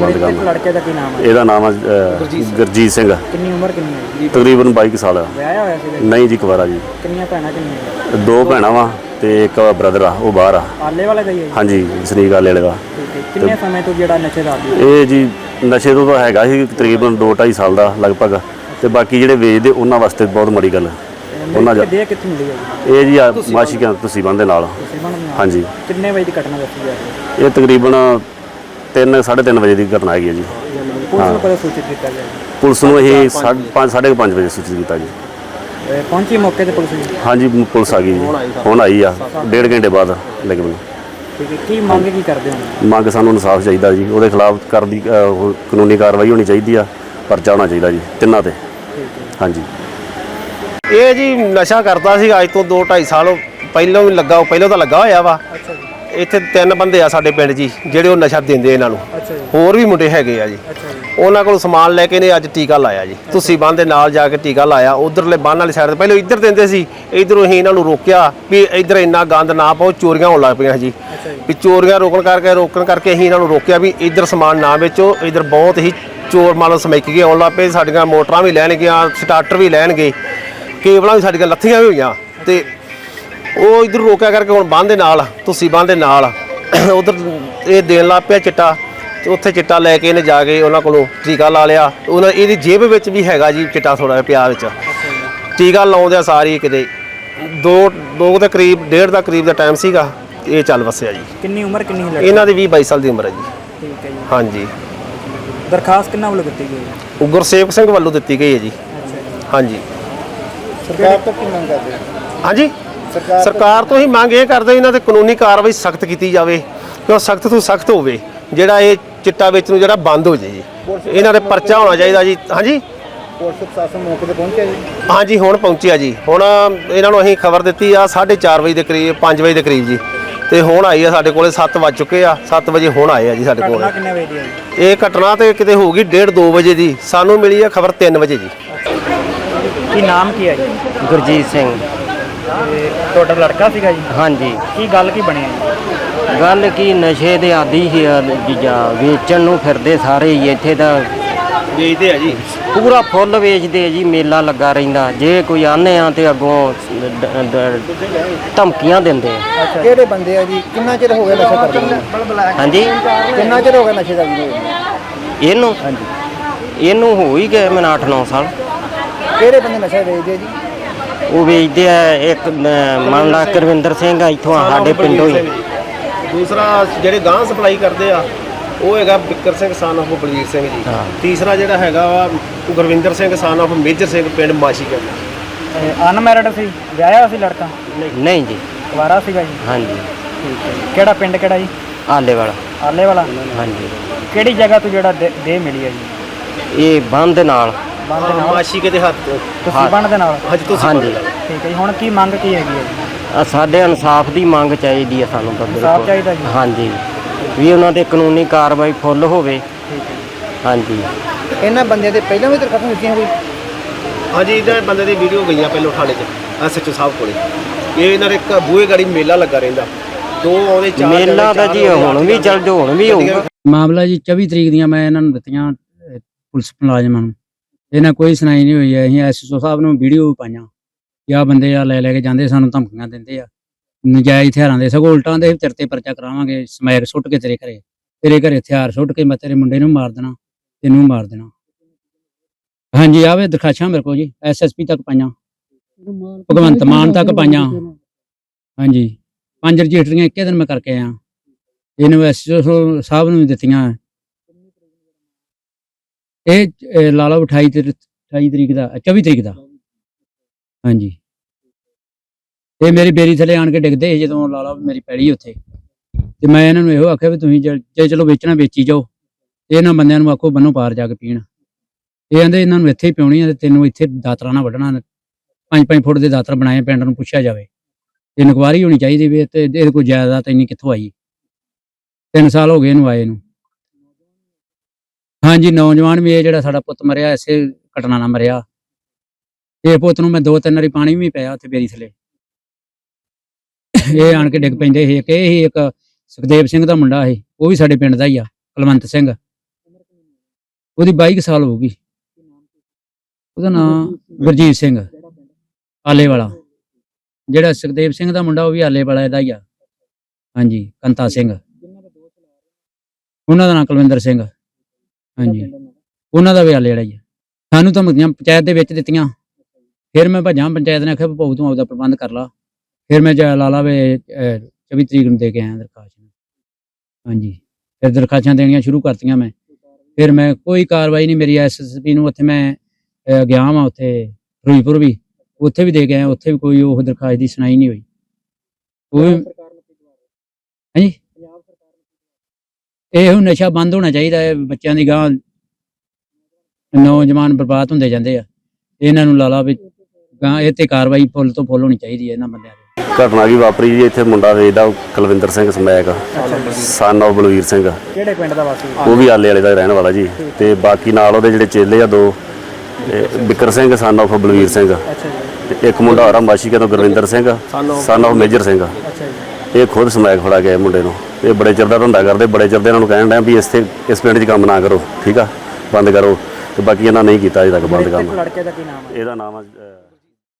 ਬੰਦ ਕੰਮ ਲੜਕੇ ਦਾ ਕੀ ਨਾਮ ਹੈ? ਇਹਦਾ ਨਾਮ ਹੈ ਗੁਰਜੀਤ ਸਿੰਘ। ਕਿੰਨੀ ਉਮਰ ਕਿੰਨੀ ਹੈ? ਤਕਰੀਬਨ 22 ਕੁ ਸਾਲ ਆ। ਵਿਆਹਿਆ ਹੋਇਆ ਜੀ? ਨਹੀਂ ਜੀ ਕੁਵਾਰਾ ਜੀ। ਕਿੰਨੀਆਂ ਭੈਣਾਂ ਕਿੰਨੀਆਂ ਦੋ ਭੈਣਾਂ ਵਾ ਤੇ ਇੱਕ ਬ੍ਰਦਰ ਆ ਉਹ ਬਾਹਰ ਆ। ਆਲੇ ਵਾਲਾ ਦਾ ਹੀ ਹੈ ਜੀ? ਹਾਂਜੀ ਸ੍ਰੀ ਗਾਲੇ ਵਾਲੇ ਦਾ। ਠੀਕ ਹੈ। ਕਿੰਨੇ ਸਮੇਂ ਤੋਂ ਜਿਹੜਾ ਨਸ਼ੇ ਦਾ ਆਦੀ ਇਹ ਜੀ ਨਸ਼ੇ ਤੋਂ ਤਾਂ ਹੈਗਾ ਸੀ ਤਕਰੀਬਨ 2 2.5 ਸਾਲ ਦਾ ਲਗਭਗ। ਤੇ ਬਾਕੀ ਜਿਹੜੇ ਵੇਚਦੇ ਉਹਨਾਂ ਵਾਸਤੇ ਬਹੁਤ ਮਾੜੀ ਗੱਲ ਉਹਨਾਂ ਦਾ ਕਿੱਥੇ ਹੈ ਇਹ ਜੀ ਆ ਮਾਸ਼ੀਕਾਂ ਤੁਸੀਂ ਬੰਦੇ ਨਾਲ। ਹਾਂਜੀ। ਕਿੰਨੇ ਵਜੇ ਦੀ ਘਟਨਾ ਦੱਸੀ ਜਾ ਰਹੀ ਇਹ ਤਕਰੀਬਨ 3 3:30 ਵਜੇ ਦੀ ਘਟਨਾ ਹੈਗੀ ਹੈ ਜੀ। ਪੁਲਿਸ ਨੂੰ ਕਦੋਂ ਸੂਚਿਤ ਕੀਤਾ ਗਿਆ ਜੀ? ਪੁਲਿਸ ਨੂੰ ਇਹ 5 5:30 ਵਜੇ ਸੂਚਿਤ ਕੀਤਾ ਜੀ। ਪਹੁੰਚੀ ਮੌਕੇ ਤੇ ਪੁਲਿਸ ਜੀ? ਹਾਂਜੀ ਪੁਲਿਸ ਆ ਗਈ ਜੀ। ਹੁਣ ਆਈ ਆ ਡੇਢ ਘੰਟੇ ਬਾਅਦ ਲਗਭਗ ਠੀਕ ਹੈ ਕੀ ਮੰਗ ਕੀ ਕਰਦੇ ਹੋ? ਮੰਗ ਸਾਨੂੰ ਇਨਸਾਫ ਚਾਹੀਦਾ ਜੀ। ਉਹਦੇ ਖਿਲਾਫ ਕਰਦੀ ਅ, ਉਹ ਕਾਨੂੰਨੀ ਕਾਰਵਾਈ ਹੋਣੀ ਚਾਹੀਦੀ ਆ ਪਰਚਾ ਹੋਣਾ ਚਾਹੀਦਾ ਜੀ ਤਿੰਨਾਂ ਤੇ। ਹਾਂਜੀ। ਇਹ ਜੀ ਨਸ਼ਾ ਕਰਦਾ ਸੀ ਅੱਜ ਤੋਂ 2 2.5 ਸਾਲ ਪਹਿਲਾਂ ਵੀ ਲੱਗਾ ਪਹਿਲਾਂ ਤਾਂ ਲੱਗਾ ਹੋਇਆ ਵਾ। ਅੱਛਾ ਜੀ। ਇੱਥੇ ਤਿੰਨ ਬੰਦੇ ਆ ਸਾਡੇ ਪਿੰਡ ਜੀ ਜਿਹੜੇ ਉਹ ਨਸ਼ਾ ਦਿੰਦੇ ਇਹਨਾਂ ਨੂੰ। ਅੱਛਾ ਜੀ। ਹੋਰ ਵੀ ਮੁੰਡੇ ਹੈਗੇ ਆ ਜੀ। ਉਹਨਾਂ ਕੋਲ ਸਮਾਨ ਲੈ ਕੇ ਨੇ ਅੱਜ ਟੀਕਾ ਲਾਇਆ ਜੀ। ਤੁਸੀਂ ਬੰਦ ਦੇ ਨਾਲ ਜਾ ਕੇ ਟੀਕਾ ਲਾਇਆ ਉਧਰਲੇ ਬੰਨ ਵਾਲੀ ਸਾਈਡ ਤੇ। ਪਹਿਲਾਂ ਇੱਧਰ ਦਿੰਦੇ ਸੀ ਇਧਰੋਂ ਹੀ ਇਹਨਾਂ ਨੂੰ ਰੋਕਿਆ ਵੀ ਇੱਧਰ ਇੰਨਾ ਗੰਦ ਨਾ ਪਾਓ ਚੋਰੀਆਂ ਹੋਣ ਲੱਗ ਪਈਆਂ ਜੀ। ਵੀ ਚੋਰੀਆਂ ਰੋਕਣ ਕਰਕੇ ਰੋਕਣ ਕਰਕੇ ਅਸੀਂ ਇਹਨਾਂ ਨੂੰ ਰੋਕਿਆ ਵੀ ਇੱਧਰ ਸਮਾਨ ਨਾ ਵੇਚੋ ਇੱਧਰ ਬਹੁਤ ਹੀ ਚੋਰ ਮਾਲੋ ਸਮੈਕ ਕੇ ਆਉਣ ਲੱਗ ਪਏ। ਸਾਡੀਆਂ ਮੋਟਰਾਂ ਵੀ ਲੈਣਗੀਆਂ ਸਟਾਰਟਰ ਵੀ ਲੈਣਗੇ। ਕੇਬਲਾਂ ਵੀ ਸਾਡੀਆਂ ਲੱਥੀਆਂ ਵੀ ਹੋਈਆਂ। ਤੇ ਉਹ ਇੱਧਰ ਰੋਕਿਆ ਕਰਕੇ ਹੁਣ ਬੰਦ ਦੇ ਨਾਲ ਤੁਸੀਂ ਬੰਦ ਦੇ ਨਾਲ ਉਧਰ ਇਹ ਦੇਣ ਲੱਗ ਪਿਆ ਚਿੱਟਾ ਤੇ ਉੱਥੇ ਚਿੱਟਾ ਲੈ ਕੇ ਇਹਨੇ ਜਾ ਕੇ ਉਹਨਾਂ ਕੋਲੋਂ ਟੀਕਾ ਲਾ ਲਿਆ। ਉਹਨਾਂ ਇਹਦੀ ਜੇਬ ਵਿੱਚ ਵੀ ਹੈਗਾ ਜੀ ਚਿੱਟਾ ਥੋੜਾ ਜਿਹਾ ਪਿਆ ਵਿੱਚ। ਟੀਕਾ ਲਾਉਂਦਿਆਂ ਸਾਰੀ ਕਿਤੇ ਦੋ ਦੋ ਦੇ ਕਰੀਬ ਡੇਢ ਦਾ ਕਰੀਬ ਦਾ ਟਾਈਮ ਸੀਗਾ ਇਹ ਚੱਲ ਵਸਿਆ ਜੀ। ਕਿੰਨੀ ਉਮਰ ਕਿੰਨੀ ਹੈ ਲੜਕੀ ਇਹਨਾਂ ਦੀ 20 22 ਸਾਲ ਦੀ ਉਮਰ ਹੈ ਜੀ। ਠੀਕ ਹੈ ਜੀ। ਹਾਂਜੀ। ਦਰਖਾਸਤ ਕਿੰਨਾ ਵੱਲੋਂ ਦਿੱਤੀ ਗਈ ਹੈ? ਉਹ ਗੁਰਸੇਵਕ ਸਿੰਘ ਵੱਲੋਂ ਦਿੱਤੀ ਗਈ ਹੈ ਜੀ। ਹਾਂਜੀ। ਸਰਕਾਰ ਤੋਂ ਕੀ ਮੰਗ ਕਰਦੇ ਹੋ? ਹਾਂਜੀ? ਸਰਕਾਰ ਤੋਂ ਹੀ ਮੰਗ ਇਹ ਕਰਦੇ ਇਹਨਾਂ ਤੇ ਕਾਨੂੰਨੀ ਕਾਰਵਾਈ ਸਖਤ ਕੀਤੀ ਜਾਵੇ ਕਿਉਂ ਸਖਤ ਤੋਂ ਸਖਤ ਹੋਵੇ ਜਿਹੜਾ ਇਹ ਚਿੱਟਾ ਵੇਚਣ ਨੂੰ ਜਿਹੜਾ ਬੰਦ ਹੋ ਜੇ ਜੀ। ਇਹਨਾਂ ਦੇ ਪਰਚਾ ਹੋਣਾ ਚਾਹੀਦਾ ਜੀ। ਹਾਂਜੀ? ਪੁਲਿਸ ਪ੍ਰਸ਼ਾਸਨ ਮੌਕੇ ਤੇ ਪਹੁੰਚਿਆ ਜੀ? ਹਾਂਜੀ ਹੁਣ ਪਹੁੰਚਿਆ ਜੀ। ਹੁਣ ਇਹਨਾਂ ਨੂੰ ਅਸੀਂ ਖਬਰ ਦਿੱਤੀ ਆ 4:30 ਵਜੇ ਦੇ ਕਰੀਬ 5 ਵਜੇ ਦੇ ਕਰੀਬ ਜੀ। ਤੇ ਹੁਣ ਆਈ ਆ ਸਾਡੇ ਕੋਲੇ 7 ਵੱਜ ਚੁੱਕੇ ਆ 7 ਵਜੇ ਹੁਣ ਆਏ ਆ ਜੀ ਸਾਡੇ ਕੋਲ। ਘਟਨਾ ਕਿੰਨੇ ਵਜੇ ਦੀ ਹੈ ਜੀ? ਇਹ ਘਟਨਾ ਤੇ ਕਿਤੇ ਹੋਊਗੀ 1:30 2 ਵਜੇ ਦੀ। ਸਾਨੂੰ ਮਿਲੀ ਆ ਖਬਰ 3 ਵਜੇ ਜੀ। ਕੀ ਨਾਮ ਕੀ ਹੈ ਜੀ? ਗੁਰਜੀਤ ਸਿੰਘ। ਤੇ ਤੁਹਾਡਾ ਲੜਕਾ ਸੀਗਾ ਜੀ? ਹਾਂਜੀ। ਕੀ ਗੱਲ ਕੀ ਬਣਿਆ ਜੀ? ਗੱਲ ਕੀ ਨਸ਼ੇ ਦੇ ਆਦੀ ਸੀ ਆ ਚੀਜ਼ਾਂ ਵੇਚਣ ਨੂੰ ਫਿਰਦੇ ਸਾਰੇ ਹੀ ਇੱਥੇ ਤਾਂ ਵੇਚਦੇ ਆ ਜੀ। ਪੂਰਾ ਫੁੱਲ ਵੇਚਦੇ ਆ ਜੀ ਮੇਲਾ ਲੱਗਾ ਰਹਿੰਦਾ। ਜੇ ਕੋਈ ਆਨੇ ਆ ਤੇ ਅੱਗੋਂ ਡ- ਡ- ਧਮਕੀਆਂ ਦਿੰਦੇ ਆ। ਕਿਹੜੇ ਬੰਦੇ ਆ ਜੀ? ਕਿੰਨਾ ਚਿਰ ਹੋ ਗਿਆ ਨਸ਼ਾ ਕਰਦੇ ਨੂੰ? ਹਾਂਜੀ? ਕਿੰਨਾ ਚਿਰ ਹੋ ਗਿਆ ਨਸ਼ੇ ਦਾ ਜੀ ਇਹਨੂੰ? ਇਹਨੂੰ ਹੋ ਹੀ ਗਏ ਮੈਨੂੰ 8-9 ਸਾਲ। ਕਿਹੜੇ ਬੰਦੇ ਨਸ਼ਾ ਵੇਚਦੇ ਆ ਜੀ? ਉਹ ਵੇਚਦੇ ਆ ਇੱਕ ਮੰਨ ਲਾ ਕਰਵਿੰਦਰ ਸਿੰਘ ਆ ਇੱਥੋਂ ਆ ਸਾਡੇ ਪਿੰਡੋਂ ਹੀ। ਦੂਸਰਾ ਜਿਹੜੇ ਗਾਂ ਸਪਲਾਈ ਕਰਦੇ ਆ ਉਹ ਹੈਗਾ ਬਿੱਕਰ ਸਿੰਘ ਸਾਨ ਆਫ ਬਲਜੀਤ ਸਿੰਘ ਜੀ। ਹਾਂ। ਤੀਸਰਾ ਜਿਹੜਾ ਹੈਗਾ ਵਾ Gurvinder Singh son of major Singh ਪਿੰਡ ਮਾਸ਼ੀ ਕਹਿੰਦੇ ਅਨਮੈਰਿਡ ਸੀ ਵਿਆਹਿਆ ਸੀ ਲੜਕਾ? ਨਹੀਂ। ਜੀ। ਕੁਵਾਰਾ ਸੀਗਾ ਜੀ? ਹਾਂਜੀ। ਠੀਕ ਹੈ ਜੀ। ਕਿਹੜਾ ਪਿੰਡ ਕਿਹੜਾ ਜੀ? ਆਲੇ ਵਾਲਾ। ਆਲੇ ਵਾਲਾ? ਹਾਂਜੀ। ਕਿਹੜੀ ਜਗ੍ਹਾ ਤੋਂ ਜਿਹੜਾ ਦੇ ਦੇ ਮਿਲੀ ਹੈ ਜੀ? ਇਹ ਬੰਦ ਨਾਲ। ਬੰਦ ਦੇ ਨਾਲ? ਮਾਸ਼ੀ ਕੇ ਦੇ ਹੱਥ ਤੋਂ। ਤੁਸੀਂ ਬੰਦ ਦੇ ਨਾਲ? ਅੱਜ ਤੁਸੀਂ ਹਾਂਜੀ। ਠੀਕ ਹੈ ਜੀ ਹੁਣ ਕੀ ਮੰਗ ਕੀ ਹੈਗੀ ਹੈ ਜੀ? ਆ ਸਾਡੇ ਇਨਸਾਫ ਦੀ ਮੰਗ ਚਾਹੀਦੀ ਹੈ ਸਾਨੂੰ ਤਾਂ ਇਨਸਾਫ਼ ਬਿਲਕੁਲ। ਚਾਹੀਦਾ ਜੀ। ਹਾਂਜੀ। ਵੀ ਉਹਨਾਂ ਤੇ ਕਾਨੂੰਨੀ ਕਾਰਵਾਈ ਫੁੱਲ ਹੋਵੇ। ਹਾਂਜੀ। ਇਹਨਾਂ ਬੰਦਿਆਂ ਦੇ ਪਹਿਲਾਂ ਵੀ ਦਰਖਾਸਤਾਂ ਦਿੱਤੀਆਂ ਹੋਈ ਹਾਂਜੀ ਇਹਨਾਂ ਬੰਦੇ ਦੀ ਵੀਡੀਓ ਗਈਆਂ ਪਹਿਲਾਂ ਥਾਣੇ 'ਚ ਐਸਐਚਓ ਸਾਹਿਬ ਕੋਲੇ। ਇਹ ਇਹਨਾਂ ਦੇ ਇੱਕ ਬੂਹੇ ਗਾੜੀ ਮੇਲਾ ਲੱਗਾ ਰਹਿੰਦਾ। ਦੋ ਆਉਂਦੇ ਚਾਰ ਮੇਲਾ ਤਾਂ ਚਾਰ ਜੀ ਆਉਂਦੇ, ਹੁਣ ਵੀ ਚੱਲ ਜੋ ਹੁਣ ਵੀ ਹੋਊਗਾ। ਮਾਮਲਾ ਜੀ 24 ਤਰੀਕ ਦੀਆਂ ਮੈਂ ਇਹਨਾਂ ਨੂੰ ਦਿੱਤੀਆਂ ਅਹ, ਪੁਲਿਸ ਮੁਲਾਜ਼ਮਾਂ ਨੂੰ। ਇਹਨਾਂ ਕੋਈ ਸੁਣਾਈ ਨਹੀਂ ਹੋਈ ਹੈ। ਅਸੀਂ ਐਸਐਸਓ ਸਾਹਿਬ ਨੂੰ ਵੀਡੀਓ ਵੀ ਪਾਈਆਂ। ਕਿ ਆਹ ਬੰਦੇ ਆ, ਲੈ ਲੈ ਕੇ ਜਾਂਦੇ, ਸਾਨੂੰ ਧਮਕੀਆਂ ਦਿੰਦੇ ਆ। ਨਜਾਇਜ਼ ਹਥਿਆਰਾਂ ਦੇ, ਸਗੋਂ ਉਲਟਾਂ ਦੇ ਤੇਰੇ ਤੇ ਪਰਚਾ ਕਰਾਵਾਂਗੇ, ਸਮੈਕ ਸੁੱਟ ਕੇ ਤੇਰੇ ਘਰੇ। ਤੇਰੇ ਘਰੇ ਹਥਿਆਰ ਸੁੱਟ ਕੇ ਮੈਂ ਤੇਰੇ ਮੁੰਡੇ ਨੂੰ ਮਾਰ ਦੇਣਾ, ਤੈਨੂੰ ਮਾਰ ਦੇਣਾ। ਹਾਂਜੀ ਆਵੇ ਦਰਖਾਸ਼ਾਂ ਮੇਰੇ ਕੋਲ ਜੀ ਐਸਐਸਪੀ ਤੱਕ ਪਾਈਆਂ। ਭਗਵੰਤ ਮਾਨ ਤੱਕ ਪਾਈਆਂ। ਹਾਂਜੀ, ਪੰਜ ਰਜਿਸਟਰੀਆਂ ਇੱਕੇ ਦਿਨ ਮੈਂ ਕਰਕੇ ਆਇਆ। ਇਹਨੂੰ ਐਸਐਸਓ ਸਾਹਿਬ ਨੂੰ ਵੀ ਦਿੱਤੀਆਂ। ਇਹ ਅਹ, ਲਾ ਲਓ 28 ਤਰੀ- 28 ਤਰੀਕ ਦਾ 24 ਤਰੀਕ ਦਾ। ਹਾਂਜੀ। ਇਹ ਮੇਰੀ ਬੇਰੀ ਥੱਲੇ ਆਣ ਕੇ ਡਿੱਗਦੇ ਸੀ ਜਦੋਂ ਲਾ ਲਓ ਮੇਰੀ ਪੈੜੀ ਉੱਥੇ। ਤੇ ਮੈਂ ਇਹਨਾਂ ਨੂੰ ਇਹੋ ਆਖਿਆ ਵੀ ਤੁਸੀਂ ਜੇ ਜੇ ਚਲੋ ਵੇਚਣਾ ਵੇਚੀ ਜਾਓ। ਤੇ ਇਹਨਾਂ ਬੰਦਿਆਂ ਨੂੰ ਆਖੋ ਬੰਨੋ ਪਾਰ ਜਾ ਕੇ ਪੀਣ। ਇਹ ਕਹਿੰਦੇ ਇਹਨਾਂ ਨੂੰ ਇੱਥੇ ਹੀ ਪਿਉਣੀ ਆ ਤੇ ਤੈਨੂੰ ਇੱਥੇ ਦਾਤਰਾ ਨਾ ਵੱਢਣਾ। ਪੰਜ ਪੰਜ ਫੁੱਟ ਦੇ ਦਾਤਰ ਬਣਾਏ ਪਿੰਡ ਨੂੰ ਪੁੱਛਿਆ ਜਾਵੇ। ਤੇ ਇਨਕੁਆਰੀ ਹੋਣੀ ਚਾਹੀਦੀ ਵੀ ਤੇ ਇਹਦੇ ਕੋਈ ਜਾਇਦਾਦ ਇੰਨੀ ਕਿੱਥੋਂ ਆਈ? ਤਿੰਨ ਸਾਲ ਹੋ ਗਏ ਇਹਨੂੰ ਆਏ ਨੂੰ। ਹਾਂਜੀ, ਨੌਜਵਾਨ ਵੀ ਇਹ ਜਿਹੜਾ ਸਾਡਾ ਪੁੱਤ ਮਰਿਆ, ਇਸੇ ਘਟਨਾ ਨਾਲ ਮਰਿਆ। ਇਹ ਪੁੱਤ ਨੂੰ ਮੈਂ ਦੋ ਤਿੰਨ ਵਾਰੀ ਪਾਣੀ ਵੀ ਪਿਆ ਉੱਥੇ ਬੇਰੀ ਥਲੇ। ਇਹ ਆਣ ਕੇ ਡਿੱਗ ਪੈਂਦੇ ਸੀ ਕਿ ਇਹ ਸੀ ਇੱਕ ਸੁਖਦੇਵ ਸਿੰਘ ਦਾ ਮੁੰਡਾ ਸੀ, ਉਹ ਵੀ ਸਾਡੇ ਪਿੰਡ ਦਾ ਹੀ ਆ, ਕੁਲਵੰਤ ਸਿੰਘ। ਉਹਦੀ 22 ਕੁ ਸਾਲ ਹੋ ਗਈ। ਉਹਦਾ ਨਾਮ ਗੁਰਜੀਤ ਸਿੰਘ ਆਲੇ ਵਾਲਾ ਜਿਹੜਾ ਸੁਖਦੇਵ ਸਿੰਘ ਦਾ ਮੁੰਡਾ, ਉਹ ਵੀ ਆਲੇ ਵਾਲਾ ਇਹਦਾ ਹੀ ਆ। ਹਾਂਜੀ, ਕੰਤਾ ਸਿੰਘ। ਉਹਨਾਂ ਦਾ ਨਾਮ ਕੁਲਵਿੰਦਰ ਸਿੰਘ। ਹਾਂਜੀ। ਉਹਨਾਂ ਦਾ ਵੀ ਆਲੇ ਵਾਲਾ ਹੀ ਆ। ਸਾਨੂੰ ਤਾਂ ਪੰਚਾਇਤ ਦੇ ਵਿੱਚ ਦਿੱਤੀਆਂ। ਫਿਰ ਮੈਂ ਭੱਜਾਂ ਪੰਚਾਇਤ ਨੇ ਆਖਿਆ ਵੀ ਭਾਊ ਤੂੰ ਆਪਦਾ ਪ੍ਰਬੰਧ ਕਰ ਲਾ। ਫਿਰ ਮੈਂ ਜਾ ਲਾਲਾ ਵੇ 24 ਤਰੀਕ ਨੂੰ ਦੇ ਕੇ ਆਇਆ ਦਰਖਾਸਤ ਹਾਂਜੀ। ਫਿਰ ਦਰਖਾਸਤਾਂ ਦੇਣੀਆਂ ਸ਼ੁਰੂ ਕਰਤੀਆਂ ਮੈਂ। ਫਿਰ ਮੈਂ ਕੋਈ ਕਾਰਵਾਈ ਨਹੀਂ ਮੇਰੀ ਐਸਐਸਪੀ ਨੂੰ ਉੱਥੇ ਮੈਂ ਅਹ, ਗਿਆ ਵਾਂ ਉੱਥੇ ਫਿਰੋਜ਼ਪੁਰ ਵੀ। ਉੱਥੇ ਵੀ ਦੇ ਕੇ ਆਇਆ ਉੱਥੇ ਵੀ ਕੋਈ ਉਹ ਦਰਖਾਸਤ ਦੀ ਸੁਣਾਈ ਨਹੀਂ ਹੋਈ। ਉਹ ਵੀ ਹਾਂਜੀ? ਇਹ ਹੁਣ ਨਸ਼ਾ ਬੰਦ ਹੋਣਾ ਚਾਹੀਦਾ ਹੈ ਬੱਚਿਆਂ ਦੀ ਗਾਂ ਨੌਜਵਾਨ ਬਰਬਾਦ ਹੁੰਦੇ ਜਾਂਦੇ ਆ। ਇਹਨਾਂ ਨੂੰ ਲਾਲਾ ਵੀ ਗਾਂ ਇਹ ਤੇ ਕਾਰਵਾਈ ਫੁੱਲ ਤੋਂ ਫੁੱਲ ਹੋਣੀ ਚਾਹੀਦੀ ਹੈ ਇਹਨਾਂ ਬੰਦਿਆਂ ਦੀ। ਘਟਨਾ ਕੀ ਵਾਪਰੀ ਜੀ ਇੱਥੇ ਮੁੰਡਾ ਵੇਚਦਾ ਉਹ Kulwinder Singh smack son of Balvir Singh. ਕਿਹੜੇ ਪਿੰਡ ਦਾ ਵਾਸੀ? ਉਹ ਵੀ ਆਲੇ ਵਾਲੇ ਦਾ ਰਹਿਣ ਵਾਲਾ ਜੀ। ਤੇ ਬਾਕੀ ਨਾਲ ਉਹਦੇ ਜਿਹੜੇ ਚੇਲੇ ਆ ਦੋ ਬਿਕਰ ਸਿੰਘ ਸਨ of ਬਲਵੀਰ ਸਿੰਘ। ਅੱਛਾ ਜੀ। ਤੇ ਇੱਕ ਮੁੰਡਾ ਹੋਰ ਆ ਮਾਸ਼ੀਕੇ ਤੋਂ ਗੁਰਵਿੰਦਰ ਸਿੰਘ ਸਨ of ਮੇਜਰ ਸਿੰਘ। ਅੱਛਾ ਜੀ। ਇਹ ਖੁਦ ਸਮੈਕ ਫੜਾ ਗਿਆ ਮੁੰਡੇ ਨੂੰ। ਇਹ ਬੜੇ ਚਿਰ ਦਾ ਧੰਦਾ ਕਰਦੇ ਬੜੇ ਚਿਰ ਦੇ ਇਹਨਾਂ ਨੂੰ ਕਹਿਣ ਡਿਆ ਵੀ ਇਸ ਤੇ ਇਸ ਪਿੰਡ 'ਚ ਕੰਮ ਨਾ ਕਰੋ ਠੀਕ ਆ? ਬੰਦ ਕਰੋ। ਤੇ ਬਾਕੀ ਇਹਨਾਂ ਨਹੀਂ ਕੀਤਾ ਅਜੇ ਤੱਕ ਬੰਦ ਕੰਮ। ਲੜਕੇ ਦਾ ਕੀ ਨਾਮ ਹੈ ਇਹਦਾ ਨਾਮ ਆ